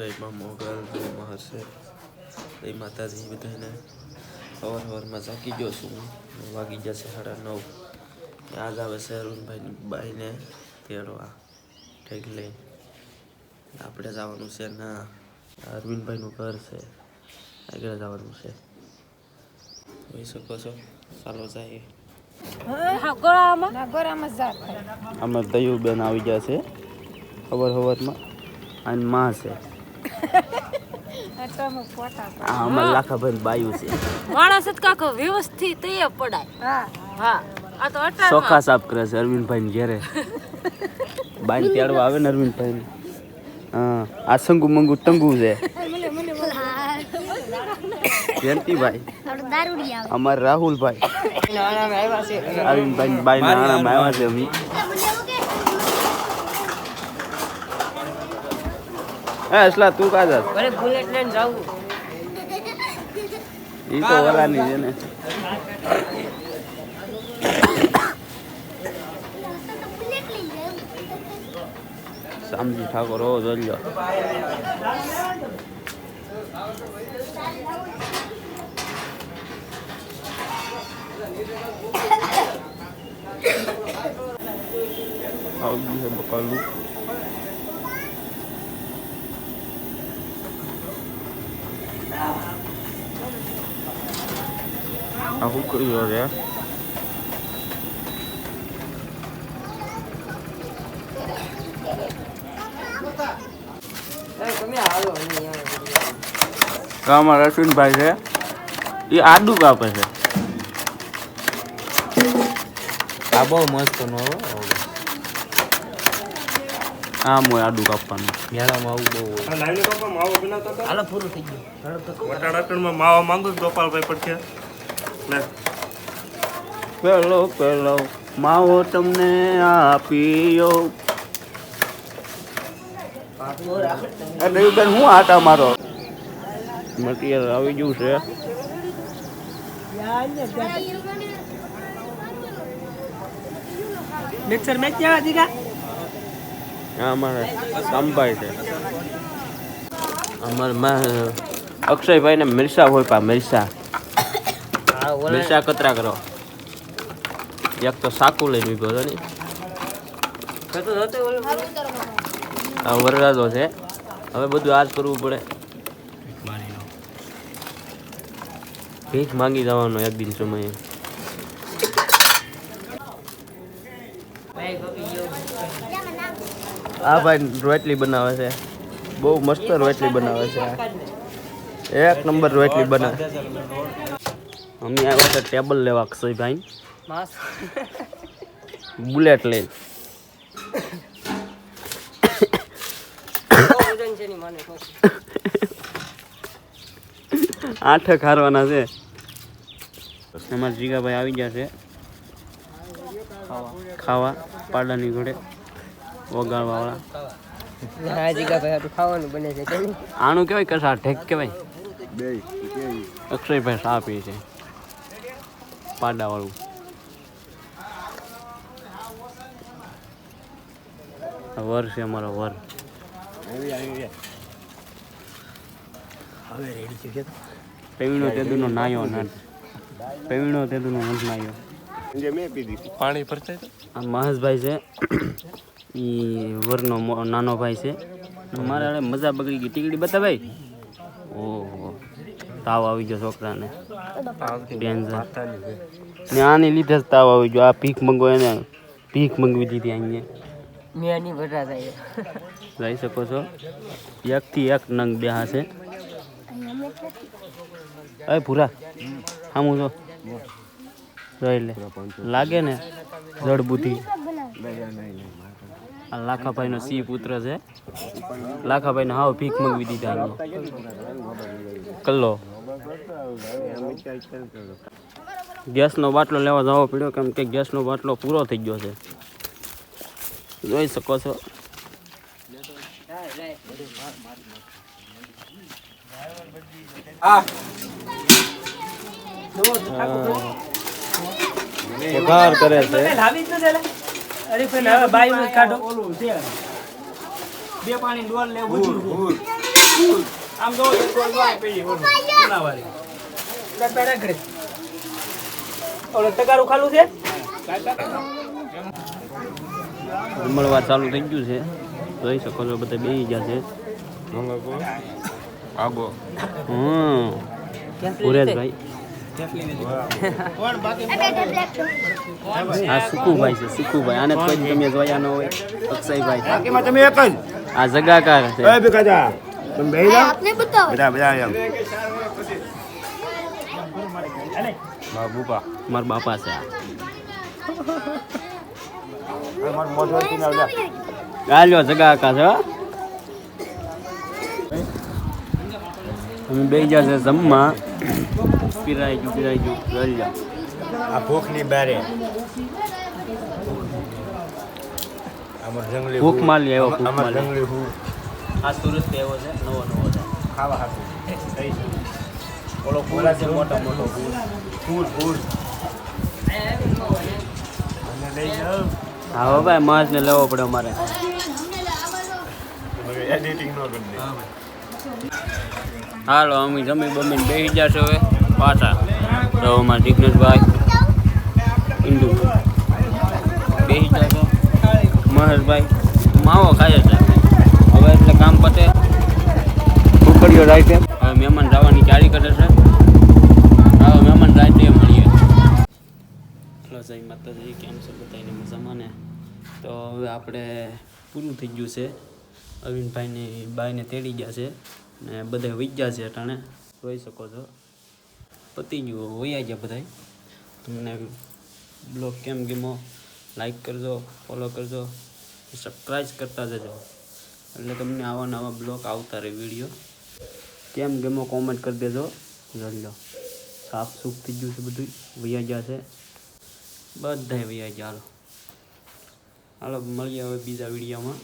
સાહેબમાં મોગલ જો મહર્ષે. એ માતાજી બધાને સવાર સવારમાં જાગી ગયો છું વાગી જશે સાડા નવ. આજ આવે છે અરુણભાઈની બાઈને તેડવા ઠેક લઈ આપણે જવાનું છે ના, અરવિંદભાઈનું ઘર છે. આગળ જવાનું છે. જોઈ શકો છો. ચાલો જઈએ. અમે દયુબેન આવી ગયા છે ખબર ખબરમાં અને માં છે. અટામાં ફોટા આ અમારા લાખાભાઈ બાયું છે. માણસ જ કાંક વ્યવસ્થિત એ પડાય. હા. હા. આ તો અટાણ ચોખા સાફ કરે છે અરવિંદભાઈ ને ઘેરે. બાઈને તેડવા આવે ને અરવિંદભાઈ હા. આ સંગુ મંગુ ટંગુ છે. જયંતિભાઈ. અમારે રાહુલભાઈ. અરવિંદભાઈ બાઈ ના આણામાં આવ્યા છે અમે. હે અસલા તું કા જાસ અરે બુલેટ લઈને જાવ ઈ તો ઓલાની છે ને. શામજી ઠાકોર ઓ જોઈ લો આવી છે બકાલું. આ શું કર્યું રે અમારા અશ્વિનભાઈ છે એ આડું કાપે છે આ બહુ મસ્ત નો આમ હોય આડું કાપવાનું મેળામાં આવું બહુ હોય લાઈને કાપવા માવો બનાવતા હતા હાલો પૂરું થઈ ગયું વટાણાટણમાં માવા માંગુ છું ગોપાલભાઈ પડખે લે પેલો પેલો માવો તમને આપીયો. અરે બેન હું આટા મારો? મટીરિયલ આવી ગયું છે. મિક્સર આ અમારે સંભાઈ છે. અમારે માં અક્ષયભાઈ ને મિરસા હોય પા મિરસા મિરસા કતરા કરો એક તો સાકુ લઈને ઊભો હતો ને. આ વરરાજો છે. હવે બધું આજ કરવું પડે. ભીખ માંગી જવાનો એક દિન સમયે. આ ભાઈ રોટલી બનાવે છે. બહુ મસ્ત રોટલી બનાવે છે. એક નંબર રોટલી બનાવે. અમે આવ્યા હતા ટેબલ લેવા અક્ષયભાઈ. માસ બુલેટ લઈ વજન છે ની મને આઠ ખારવાના છે. અમારા જીગાભાઈ આવી ગયા છે. ખાવા પાડાની ઘોડે ખાવાનું બને છે. આનું કેવાય કસા સા ઢેક કહેવાય અક્ષયભાઈ સા પી છે. પાડાવાળું આ વર છે અમારો વર પેવીણો તેદુનો નાયો ના પેવીણો તેદુનો નથી નાયો પાણી ભરતા આ મહેશભાઈ છે એ વરનો નાનો ભાઈ છે મારે મજા બગડી ગઈ ટીકડી બતાવાય ઓહો તાવ આવી ગયો છોકરાને. ને આની લીધે જ તાવ આવી ગયો. આ ભીખ મંગો એને ભીખ મંગવી દીધી અહીંયા. લઈ શકો છો. એકથી એક નંગ બે છે અરે પૂરા હું જો જોઈ લે. લાગે ને જડ બુદ્ધિ આ લાખાભાઈનો સિંહ પુત્ર છે. લાખાભાઈને હાવ ભીખ મંગવી દીધા કલ્લો. ગેસનો બાટલો લેવા જવો પડ્યો કેમ કે ગેસનો બાટલો પૂરો થઈ ગયો છે. જોઈ શકો છો. કરે છે. અરે પેલા હવે બાઈ કાઢો. બે પાણી ડોલ લેવું આમ જો એક ડોલ વાય પેલી ઓલું ઘરે ઓલો તગારું ખાલું છે? મળવા ચાલુ થઈ ગયું છે. જોઈ શકો છો બધા બેસી ગયા છે. આગો. હમ. પુરેશભાઈ આ સુકુભાઈ છે સુકુભાઈ. આને કોઈ તમે જોયા ન હોય અક્ષયભાઈ. તમે એક જ. આ જગાકાર છે. એ ભીખાજા તમે બેહી જાઓ. બધા બધા એમ બાબુપા મારા બાપા છે આ. મારું મોઢું હતું ગાલ્યો જગાકા છે અમે બે ગયા છે જમવા. પીરાઈ ગયું પીરાઈ ગયું ગાલ્યો આ ભૂખની બારે અમાર જંગલી ભૂખ. માલી આવ્યો ભૂખ અમાર જંગલી હું આ સુરત એવો છે નવો નવો છે ખાવા હાટું ઓલો ફૂલ છે મોટો મોટો ફૂલ ફૂલ લઈ હા ભાઈ માસ ને લેવો પડે અમારે એડિટિંગ નો કરી હાલો અમે જમી બમીને બેસી જશે હવે પાછા. તો અમારા જિગ્નેશભાઈ ઇન્દુ બેસી જશો મહેશભાઈ માવો ખાય છે. હવે એટલે કામ પતે. ઉકળીઓ રાઈતે હવે મહેમાન જવાની તૈયારી કરે છે. હવે મહેમાન રાઈતે મળીએ. હલો જય માતાજી. કેમ છો બધાને મજામાં ને? તો હવે આપણે પૂરું થઈ ગયું છે. અવિનભાઈને બાઈને તેડી ગયા છે. ને બધા વિજ્યા છે ટાણે જોઈ શકો છો. પતી ગયું વૈયા ગયા બધા તમને બ્લોગ કેમ ગીમો લાઈક કરજો, ફોલો કરજો સબસ્ક્રાઈબ કરતા જજો. એટલે તમને આવા નવા બ્લોગ આવતા રહે વીડિયો. કેમ ગમો કોમેન્ટ કરી દેજો. જોઈ લો. સાફ સૂફ થઈ ગયું છે બધું વૈયા ગયા છે. બધાય વૈયા ગયા હાલો. હાલો, મળીએ હવે બીજા વિડીયોમાં.